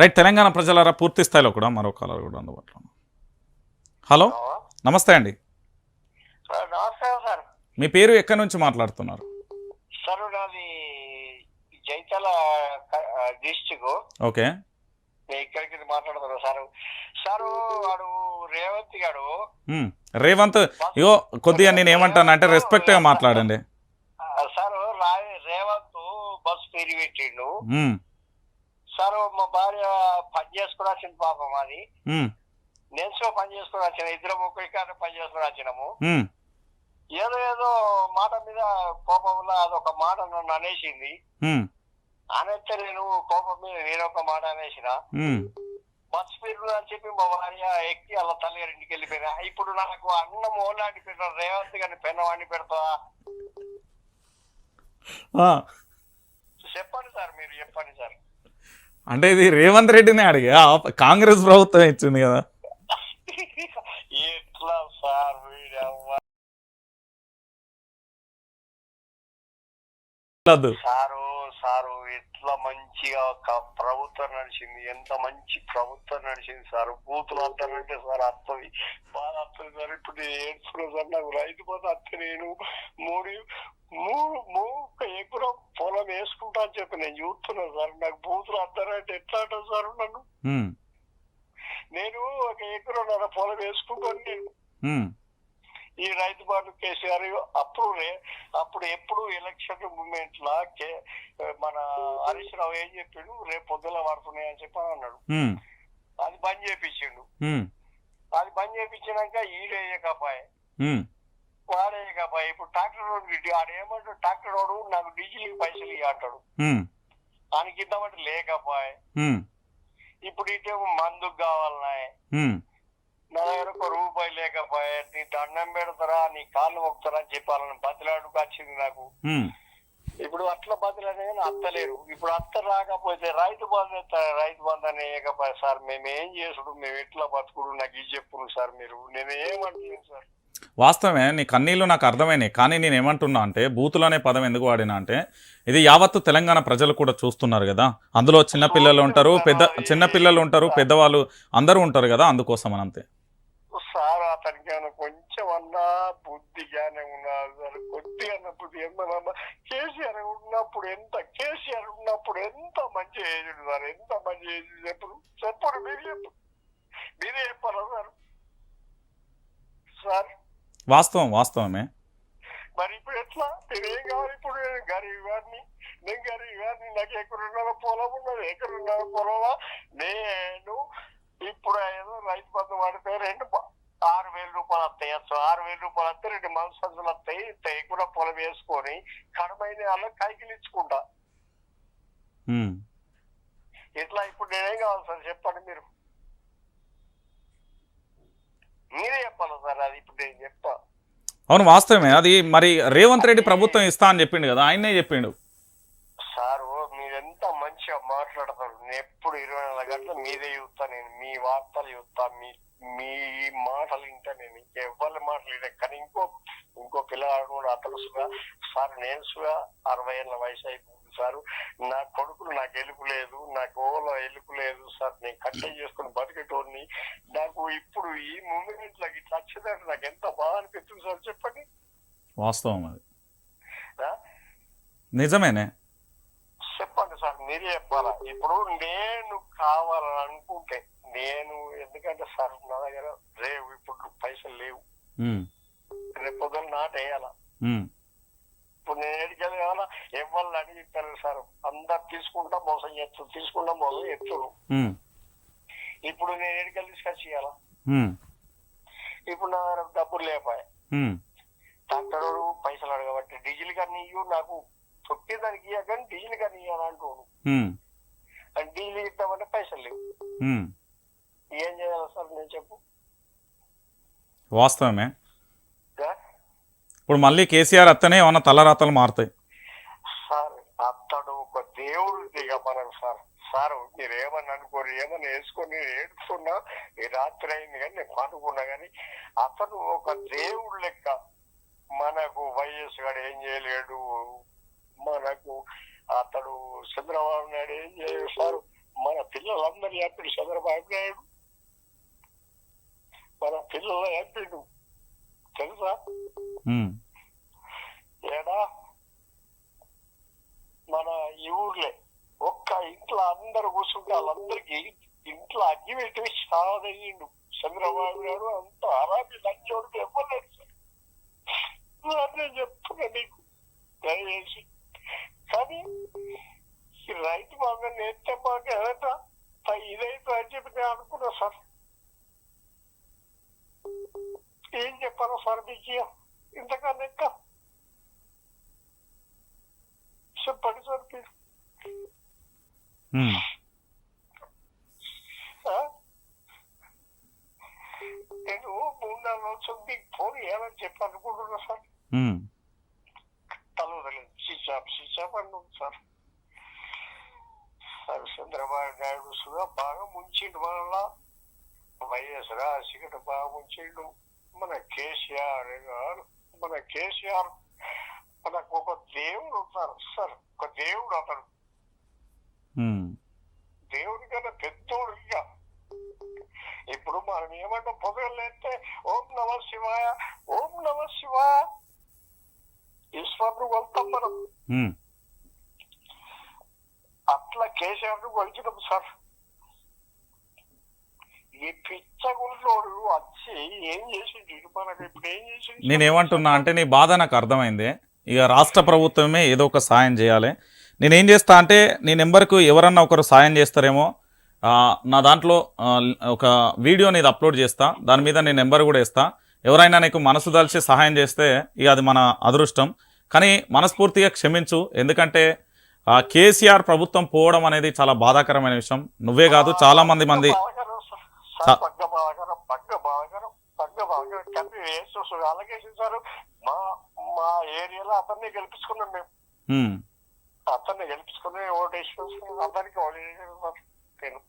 Right Telangana ప్రజలారా పూర్తి స్థాయిలో కూడా మరో కాలర్ కూడా అందుబాటులో. హలో? నమస్తే అండి. Sir sir. మీ పేరు ఎక్కడి నుంచి మాట్లాడుతున్నారు? సార్ నాది జైతాల డిస్టిక్. ఓకే. నేను ఇక్కడికి మాట్లాడుతున్నా సార్. సార్ వాడు రేవంత్. రేవంత్ ఇగో కొద్దిగా నేను ఏమంటానంటే రెస్పెక్ట్గా మాట్లాడండి. ఆ, సార్ రా- రేవంత్ బస్ పేరు పెట్టిండు. సార్ మా భార్య పని చేసుకుని వచ్చింది పాపం అది. నేను సో పని చేసుకుని వచ్చిన. ఇద్దరం ఒక్కడికాడ పని చేసుకుని వచ్చినాము. ఏదో ఏదో మాట మీద కోపంలో అదొక మాట నన్ను అనేసింది. అనేస్తే నేను కోపం మీద నేను ఒక మాట అనేసిన. బస్ స్పీడ్ అని చెప్పి మా భార్య ఎక్కి అలా తల్లిగారి ఇంటికి వెళ్ళిపోయినా ఇప్పుడు నాకు అన్నం ఓలాంటి పెట్టా రేవంత్ గారిని పెన్న వాడిని పెడతా చెప్పండి సార్ మీరు చెప్పండి సార్. అంటే ఇది రేవంత్ రెడ్డిని అడిగా. కాంగ్రెస్ ప్రభుత్వం ఇచ్చింది కదా. ఎట్లా సార్. సారు సారు ఎట్లా మంచిగా ప్రభుత్వం నడిచింది. ఎంత మంచి ప్రభుత్వం నడిచింది సార్. బూతులు అంటారంటే సార్ అత్తది బాధ వస్తుంది సార్. ఇప్పుడు నేను ఏడ్చుకున్నా సార్ నాకు రైతు పోతే అత్త నేను మూడు మూడు మూడు ఎకరం పొలం వేసుకుంటా అని చెప్పి నేను చూస్తున్నా సార్. నాకు బూతులు అంటారంటే ఎట్లా అంటారు సార్ నన్ను. నేను ఒక ఎకరం పొలం వేసుకుంటాను నేను. ఈ రైతు బంధు కేసీఆర్ అప్పుడు రే- అప్పుడు ఎప్పుడు ఎలక్షన్ మూమెంట్ లా మన హరీష్ రావు ఏం చెప్పిండు రేపు పొద్దున పడుతున్నాయి అని చెప్పి అని అన్నాడు. అది బంద్ చేపించిండు. అది బంద్ చేపించినాక ఈడేయకపాయే. వాడేయకపాయే ఇప్పుడు ట్రాక్టర్ రోడ్ గిట్టి ఆడు ఏమంటాడు ట్రాక్టర్ రోడ్ నాకు డీజిల్ పైసలు అంటాడు. దానికి ఇద్దామంటే లేకపాయే. ఇప్పుడు ఇటేమో మందుకు కావాలన్నాయి మ్మ్. నా దగ్గర ఒక రూపాయి లేకపోయే నీ దండం పెడతారా నీ కాళ్ళు మొక్కుతారా అని చెప్పాలని బతిలాడుకు వచ్చింది నాకు. ఇప్పుడు అట్లా బదులనే అత్తలేరు. ఇప్పుడు అత్త రాకపోతే రైతు బంధు రైతు బంధు అని వేయకపోయా సార్ మేము ఏం చేసుడు మేము ఎట్లా బతుకుడు? నాకు ఇది చెప్పును సార్ మీరు. నేను ఏమంటున్నాను సార్? వాస్తవమే నీ కన్నీళ్ళు నాకు అర్థమైనాయి. కానీ నేను ఏమంటున్నా అంటే బూతులు అనే పదం ఎందుకు వాడినా అంటే ఇది యావత్తు తెలంగాణ ప్రజలు కూడా చూస్తున్నారు కదా. అందులో చిన్న పిల్లలు ఉంటారు పెద్ద చిన్న పిల్లలు ఉంటారు పెద్దవాళ్ళు అందరూ ఉంటారు కదా అందుకోసం అని అంతే సార్ అతనికి ఏమైనా కొంచెం అన్నా బుద్ధి జ్ఞానం ఉన్నది సార్ కొద్దిగా అన్న బుద్ధి ఏమన్నా కేసీఆర్ ఉన్నప్పుడు ఎంత కేసీఆర్ ఉన్నప్పుడు ఎంత మంచి ఏజెంట్ సార్ ఎంత మంచి ఏజెంట్ చెప్పరు చెప్పరు మీరు చెప్పు? మీరే చెప్పాలా సార్? సార్ వాస్తవం వాస్తవమే. మరి ఇప్పుడు ఎట్లా? నేనేం కావాలి ఇప్పుడు? నేను గరీబ్ గారిని నేను గరీబ్ గారిని నాకు ఎక్కడున్నారో పొలం ఉన్నది? ఎక్కడున్నారో పొలంలో నేను ఇప్పుడు ఏదో రైతు బంధు పడితే రెండు ఆరు వేల రూపాయలు వస్తాయి. అసలు ఆరు వేల రూపాయలు వస్తే రెండు మంది సంచులు వస్తాయి. ఎక్కువ పొలం వేసుకొని కడమైన వాళ్ళకి కైకిలు ఇచ్చుకుంటా. ఇట్లా ఇప్పుడు నేనేం కావాలి సార్? చెప్పండి మీరు. మీరే చెప్పాలి సార్? అది ఇప్పుడు నేను చెప్తా. అవును వాస్తవమే. అది మరి రేవంత్ రెడ్డి ప్రభుత్వం ఇస్తా అని చెప్పిండు కదా ఆయనే చెప్పిండు సారు మీరు ఎంత మంచిగా మాట్లాడతారు నేను ఎప్పుడు ఇరవై నాలుగు గంటలు మీదే చూస్తా నేను మీ వార్తలు చూస్తా మీ మీ వింటా నేను ఇంకెవ్వరి మాటలు వినే కానీ ఇంకో ఇంకో పిల్లగాడు కూడా అతను సుగా సార్ నేను సుగా అరవై ఏళ్ళ వయసు అయిపోయింది సార్. నా కొడుకులు నాకు ఎలుపు లేదు. నాకు ఓలో ఎలుపు లేదు సార్. నేను కట్టె చేసుకుని బతికేటోడిని. నాకు ఇప్పుడు ఈ మూమెంట్ లకి ఇట్లా వచ్చిందంటే నాకు ఎంత బాధ అనిపిస్తుంది సార్ చెప్పండి. వాస్తవం అది? నిజమేనే? చెప్పండి సార్ మీరే చెప్పాలా? ఇప్పుడు నేను కావాలని అనుకుంటే నేను ఎందుకంటే సార్ నా దగ్గర లేవు ఇప్పుడు పైసలు లేవు. రేపు పొద్దున్న నాట వేయాలా. ఇప్పుడు నేను ఎడికి వెళ్ళాలా ఎవరిని అడిగిస్తారు సార్ అందరు తీసుకుంటా మోసం చేస్తారు తీసుకుంటా మోసం మ్మ్. ఇప్పుడు నేను ఎడికెళ్ళి తీసుకొచ్చి ఇవ్వాలా మ్మ్. ఇప్పుడు నా దగ్గర డబ్బులు లేపాయి. డాక్టర్ పైసలు అడగబట్టి డీజిల్ కానీ ఇవ్వు నాకు చుట్టేదానికి ఇయ్య కానీ డీజిల్ కానీ. అని డీజిల్ ఇద్దామంటే పైసలు లేవు. ఏం చేయాలి సార్ నేను చెప్పు. వాస్తవమే? ఇప్పుడు మళ్ళీ కేసీఆర్ అత్తనే ఏమన్నా తలరాతలు మారుతాయి. సార్ అతడు ఒక దేవుడు దిగ మనకు సార్. సార్ మీరు ఏమని అనుకోరు ఏమని వేసుకొని నేను ఏడుస్తున్నా ఈ రాత్రి అయింది కానీ నేను పండుకున్నా కానీ అతను ఒక దేవుడు లెక్క. మనకు వైఎస్ గారు ఏం చేయలేడు. మనకు అతడు చంద్రబాబు నాయుడు ఏం చేయలేడు. సార్ మన పిల్లలందరూ చెప్పాడు చంద్రబాబు నాయుడు. మన పిల్లలు చెప్పిండు తెలుసా? ఏడా? మన ఈ ఊర్లే. ఒక్క ఇంట్లో అందరు కూర్చుంటే వాళ్ళందరికీ ఇంట్లో అగ్గి పెట్టి సాదయ్యిండు చంద్రబాబు నాయుడు అంత అరాబి లంచోడికి ఇవ్వలేదు. సార్ నేను చెప్తున్నా నీకు. దయచేసి. కానీ రైతు బాగా నేర్తే బాగా ఇదైతే అని చెప్పి నేను అనుకున్నా సార్. ఏం చెప్పాను సార్ మీకు ఇంతకన్నా ఇంకా? చెప్పండి సార్? నేను మూడు నాలుగు రోజులు మీకు ఫోన్ చేయాలని చెప్పి అనుకుంటున్నా సార్. తలవదలేదు సిచాప్ సిచాప్ అన్నాడు సార్. సార్ చంద్రబాబు నాయుడు సుగా బాగా ముంచిండు వల్ల వైఎస్ రాజశేఖర్ బాగా ముంచిండు. మన కేసీఆర్ గారు మన కేసీఆర్ మనకు ఒక దేవుడు ఉన్నారు సార్ ఒక దేవుడు ఉమ్, దేవుడి కన్నా పెద్దోడు ఇక. ఇప్పుడు మనం ఏమంటాం పొగలు లేస్తే ఓం నమ శివాయ ఓం నమ శివాయ. ఈశ్వరుడు వెళ్తాం మనం. అట్లా కేసీఆర్ను కొలిచినాం సార్. ఈ పిచ్చగుండోడు వచ్చి ఏం చేసిండు? ఇటు మనకు ఇప్పుడు ఏం చేసిండు? నేనేమంటున్నా అంటే నీ బాధ నాకు అర్థమైంది. ఇక రాష్ట్ర ప్రభుత్వమే ఏదో ఒక సాయం చేయాలి. నేనేం చేస్తా అంటే నీ నెంబర్కు ఎవరన్నా ఒకరు సాయం చేస్తారేమో నా దాంట్లో ఒక వీడియో నీది అప్లోడ్ చేస్తా. దాని మీద నీ నెంబర్ కూడా ఇస్తా ఎవరైనా నీకు మనసు దలిచి సహాయం చేస్తే ఇక అది మన అదృష్టం. కానీ మనస్ఫూర్తిగా క్షమించు. ఎందుకంటే కేసీఆర్ ప్రభుత్వం పోవడం అనేది చాలా బాధాకరమైన విషయం. నువ్వే కాదు చాలా మంది పగ్గ బాధాకరం పగ్గ బాధాకరం పగ్గ బాధాకరం కలిపి వేసి అలాగే మా మా ఏరియాలో అతన్ని గెలిపించుకున్నాం మేము. అతన్ని గెలిపించుకుని ఓటేసాను సార్ నేను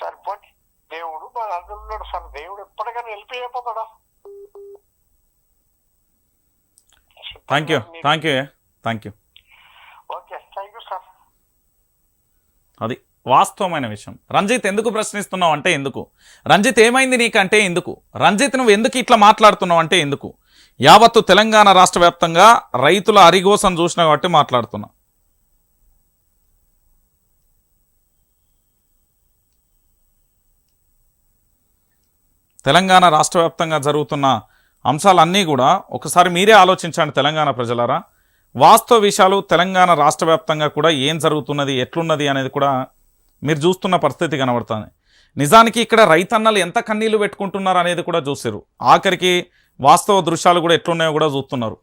సరిపోయి దేవుడు మా అందరూ ఉన్నాడు సార్. దేవుడు ఎప్పటికైనా వెళ్ళిపోయిపోతాడా thank you thank you thank you okay. Thank you sir. అది. వాస్తవమైన విషయం. రంజిత్ ఎందుకు ప్రశ్నిస్తున్నావు అంటే ఎందుకు? రంజిత్ ఏమైంది నీకంటే ఎందుకు? రంజిత్ నువ్వు ఎందుకు ఇట్లా మాట్లాడుతున్నావు అంటే ఎందుకు? యావత్తు తెలంగాణ రాష్ట్ర వ్యాప్తంగా రైతుల అరిగోసం చూసిన కాబట్టి మాట్లాడుతున్నా. తెలంగాణ రాష్ట్ర వ్యాప్తంగా జరుగుతున్న అంశాలన్నీ కూడా ఒకసారి మీరే ఆలోచించండి తెలంగాణ ప్రజలారా. వాస్తవ విషయాలు తెలంగాణ రాష్ట్ర కూడా ఏం జరుగుతున్నది ఎట్లున్నది అనేది కూడా మీరు చూస్తున్న పరిస్థితి కనబడుతుంది. నిజానికి ఇక్కడ రైతన్నలు ఎంత కన్నీళ్ళు పెట్టుకుంటున్నారు అనేది కూడా చూసారు ఆఖరికి వాస్తవ దృశ్యాలు కూడా ఎట్లున్నాయో కూడా చూస్తున్నారు.